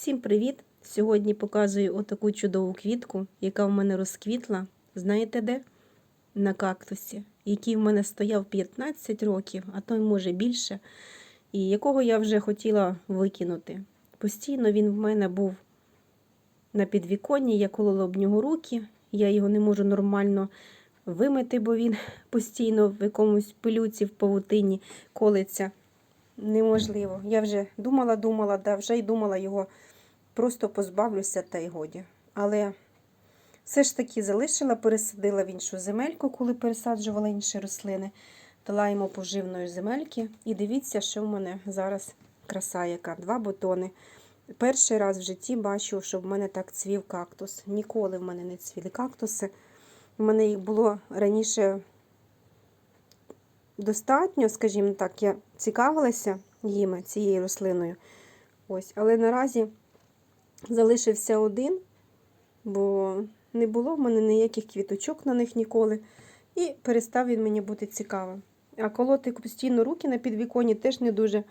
Всім привіт! Сьогодні показую отаку чудову квітку, яка в мене розквітла. Знаєте де? На кактусі, який в мене стояв 15 років, а то й може більше, і якого я вже хотіла викинути. Постійно він в мене був на підвіконні, я колола об нього руки, я його не можу нормально вимити, бо він постійно в якомусь пилюці, в павутині колиться. Неможливо. Я вже думала, думала, да, вже й думала його просто позбавлюся та й годі. Але все ж таки залишила, пересадила в іншу земельку, коли пересаджувала інші рослини. Дала йому поживної земельки. І дивіться, що в мене зараз краса яка. Два бутони. Перший раз в житті бачу, що в мене так цвів кактус. Ніколи в мене не цвіли кактуси. У мене їх було раніше достатньо, скажімо так, я цікавилася їми, цією рослиною. Ось, Але наразі залишився один, бо не було в мене ніяких квіточок на них ніколи. І перестав він мені бути цікавим. А колоти постійно руки на підвіконні теж не дуже,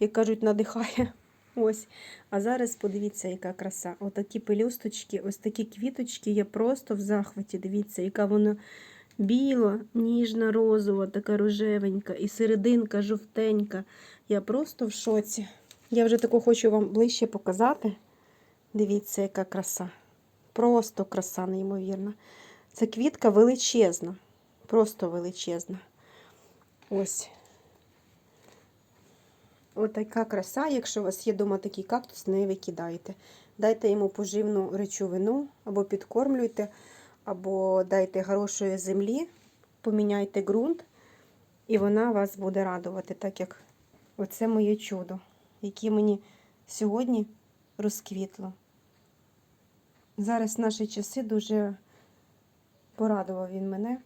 як кажуть, надихає. Ось. А зараз подивіться, яка краса. Отакі пелюсточки, ось такі квіточки. Я просто в захваті. Дивіться, яка вона біла, ніжна, розова, така рожевенька, і серединка жовтенька. Я просто в шоці. Я вже таку хочу вам ближче показати. Дивіться, яка краса. Просто краса, неймовірна. Ця квітка величезна, просто величезна. Ось. Отака краса, якщо у вас є вдома такий кактус, не викидайте. Дайте йому поживну речовину, або підкормлюйте, або дайте хорошої землі, поміняйте ґрунт, і вона вас буде радувати, так як оце моє чудо, яке мені сьогодні розквітло. Зараз наші часи дуже порадував він мене,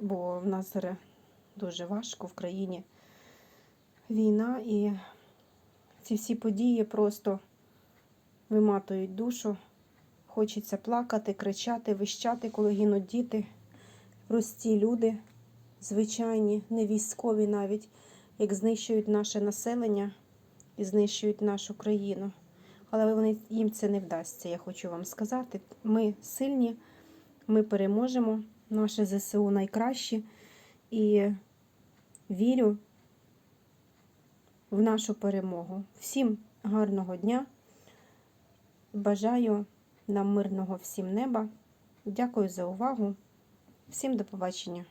бо в нас зараз дуже важко в країні війна і ці всі події просто виматують душу. Хочеться плакати, кричати, вищати, коли гинуть діти, прості люди, звичайні, не військові навіть, як знищують наше населення і знищують нашу країну. Але вони, їм це не вдасться, я хочу вам сказати. Ми сильні, ми переможемо, наше ЗСУ найкраще. І вірю в нашу перемогу. Всім гарного дня. Бажаю нам мирного всім неба. Дякую за увагу. Всім до побачення.